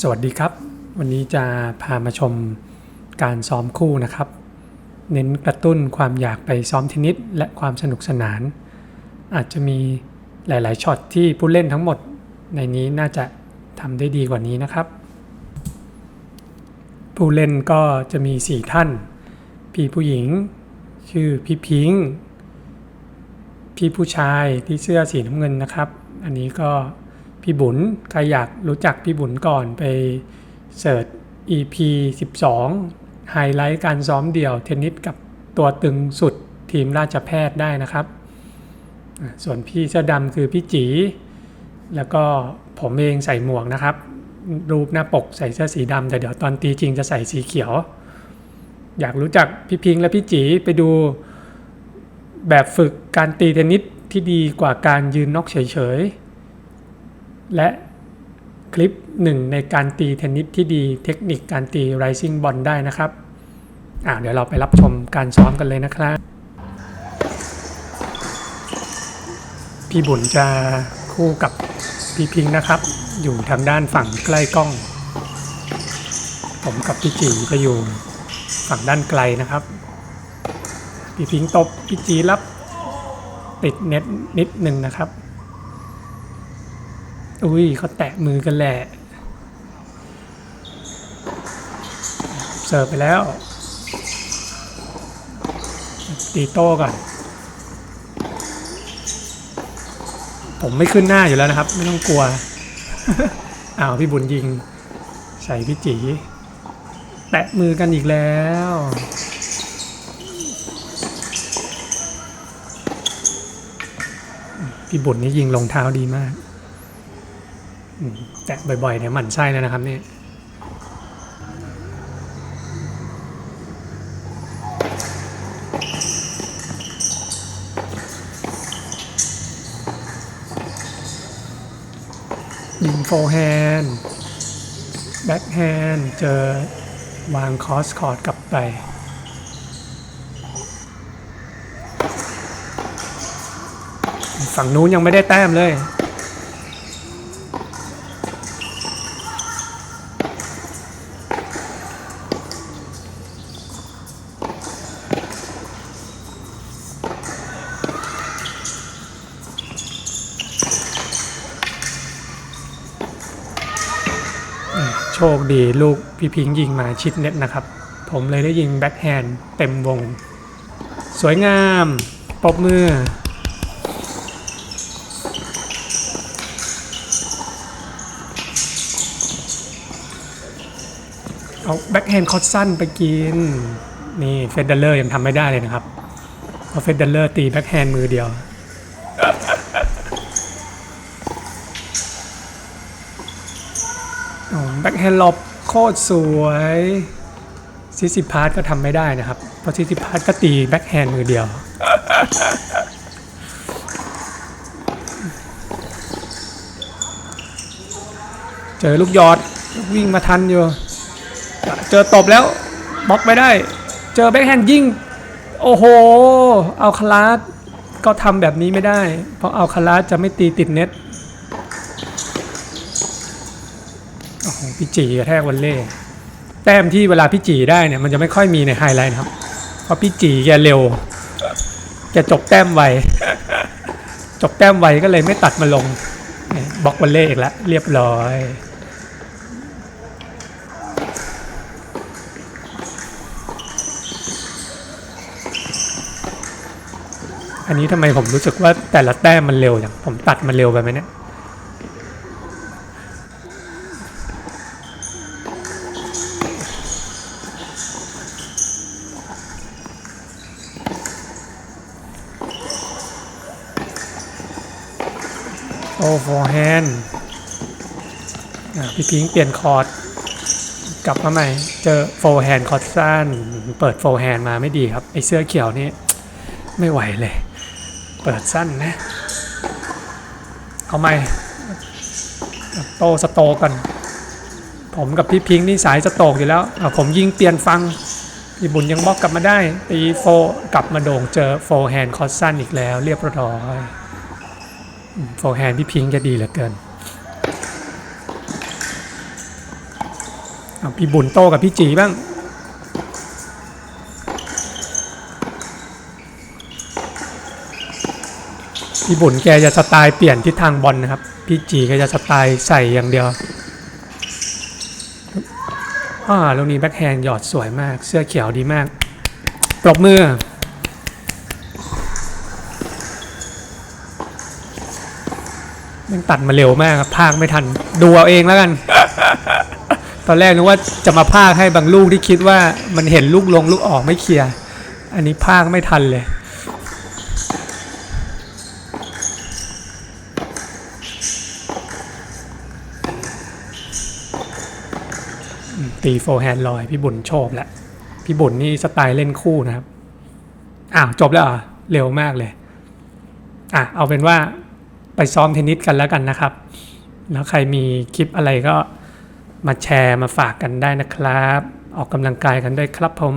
สวัสดีครับ วันนี้จะพามาชมการซ้อมคู่นะครับ เน้นกระตุ้นความอยากไปซ้อมเทนนิสและความสนุกสนาน อาจจะมีหลาย ๆช็อตที่ผู้เล่นทั้งหมดในนี้น่าจะทำได้ดีกว่านี้นะครับ ผู้เล่นก็จะมี 4 ท่าน พี่ผู้หญิง ชื่อพี่พิงพี่ผู้ชายที่เสื้อสีน้ำเงินนะครับ อันนี้ก็ พี่บุญใครอยากรู้จักพี่บุญก่อนไปเสิร์ช EP 12 ไฮไลท์การซ้อมเดี่ยวเทนนิสกับตัวตึงสุดทีมราชแพทย์ได้นะครับ ส่วนพี่เสื้อดำคือพี่จี แล้วก็ผมเองใส่หมวกนะครับ รูปหน้าปกใส่เสื้อสีดำแต่เดี๋ยวตอนตีจริงจะใส่สีเขียว อยากรู้จักพี่พิงและพี่จีไปดูแบบฝึกการตีเทนนิสที่ดีกว่าการยืนนอกเฉยๆ และคลิปหนึ่งในการตีเทนนิสที่ดีเทคนิคการตี rising ball ได้นะครับอ่าเดี๋ยวเราไปรับชมการซ้อมกันเลยนะครับ พี่บุญจะคู่กับพี่พิงนะครับ อยู่ทางด้านฝั่งใกล้กล้อง ผมกับพี่จีจะอยู่ฝั่งด้านไกลนะครับ พี่พิงตบพี่จีรับติดเน็ตนิดหนึ่งนะครับ อุ้ยเขาแตะมือกันแหละ เสิร์ฟไปแล้ว ตีโต้ก่อน ผมไม่ขึ้นหน้าอยู่แล้วนะครับ ไม่ต้องกลัว อ้าวพี่บุญยิง ใส่พี่จีแตะมือกันอีกแล้วพี่บุญนี่ยิงลงเท้าดีมาก แตะบ่อยๆเนี่ยหมั่นไส้แล้วนะครับนี่ยิงโฟร์แฮนด์แบ็คแฮนด์เจอวางคอสคอร์ดกลับไปฝั่งนู้นยังไม่ได้แต้มเลย โชคดีลูกพี่พิงยิงมาชิดเน็ตนะครับ ผมเลยได้ยิงแบ็คแฮนด์เต็มวง สวยงามปบมือ เอาแบ็คแฮนด์คอตสั้นไปกิน นี่เฟเดเลอร์ยังทำไม่ได้เลยนะครับเพราะเฟเดเลอร์ตีแบ็คแฮนด์มือเดียว แบ็คแฮนด์ลบโคตรสวยซิซิพาร์ตก็ทำไม่ได้นะครับ เพราะซิซิพาร์ตก็ตีแบ็คแฮนด์มือเดียว เจอลูกยอดวิ่งมาทันอยู่ เจอตบแล้วบล็อกไม่ได้ เจอแบ็คแฮนด์ยิงโอ้โห เอาคาราสก็ทำแบบนี้ไม่ได้ เพราะเอาคาราสจะไม่ตีติดเน็ต โอ้โห พี่จีกระแทกวันเล่แต้มที่เวลาพี่จีได้เนี่ยมันจะไม่ค่อยมีในไฮไลท์นะครับ เพราะพี่จีแกเร็วแกจบแต้มไวจบแต้มไวก็เลยไม่ตัดมาลงบล็อกวันเล่อีกแล้วเรียบร้อยอันนี้ทำไมผมรู้สึกว่าแต่ละแต้มมันเร็วอย่างผมตัดมันเร็วไปไหมเนี่ย โอ้โฟแฮนพี่พิงค์เปลี่ยนคอร์ด กลับมาใหม่ เจอโฟแฮนคอร์ดสั้น เปิดโฟแฮนมาไม่ดีครับ ไอเสื้อเขียวนี่ไม่ไหวเลย เปิดสั้นนะ เอาใหม่ โตสโตกัน ผมกับพี่พิงค์นี่สายสโตกอยู่แล้ว ผมยิงเปลี่ยนฟังพี่บุญยังบล็อกกลับมาได้ตีโฟกลับมาโด่งเจอโฟแฮนคอร์ดสั้นอีกแล้ว เรียบร้อย โฟร์แฮนด์พี่พิงจะดีเหลือเกิน เอาพี่บุญโตกับพี่จีบ้าง พี่บุญแกจะสไตล์เปลี่ยนทิศทางบอลนะครับ พี่จีแกจะสไตล์ใส่อย่างเดียวอ่าลูกนี้แบ็คแฮนด์หยอดสวยมาก เสื้อเขียวดีมาก ปรบมือ มันตัดมาเร็วมากครับพากไม่ทัน ดูเอาเองแล้วกัน ตอนแรกนึกว่าจะมาพากให้บางลูกที่คิดว่ามันเห็นลูกลงลูกออกไม่เคลียร์ อันนี้พากไม่ทันเลยตีโฟร์แฮนด์ลอย พี่บุญโชบแหละ พี่บุญนี่สไตล์เล่นคู่นะครับ อ้าว จบแล้วเหรอเร็วมากเลย อะ เอาเป็นว่า ไปซ้อมเทนนิสกันแล้วกันนะครับ แล้วใครมีคลิปอะไรก็มาแชร์มาฝากกันได้นะครับ ออกกำลังกายกันด้วยครับผม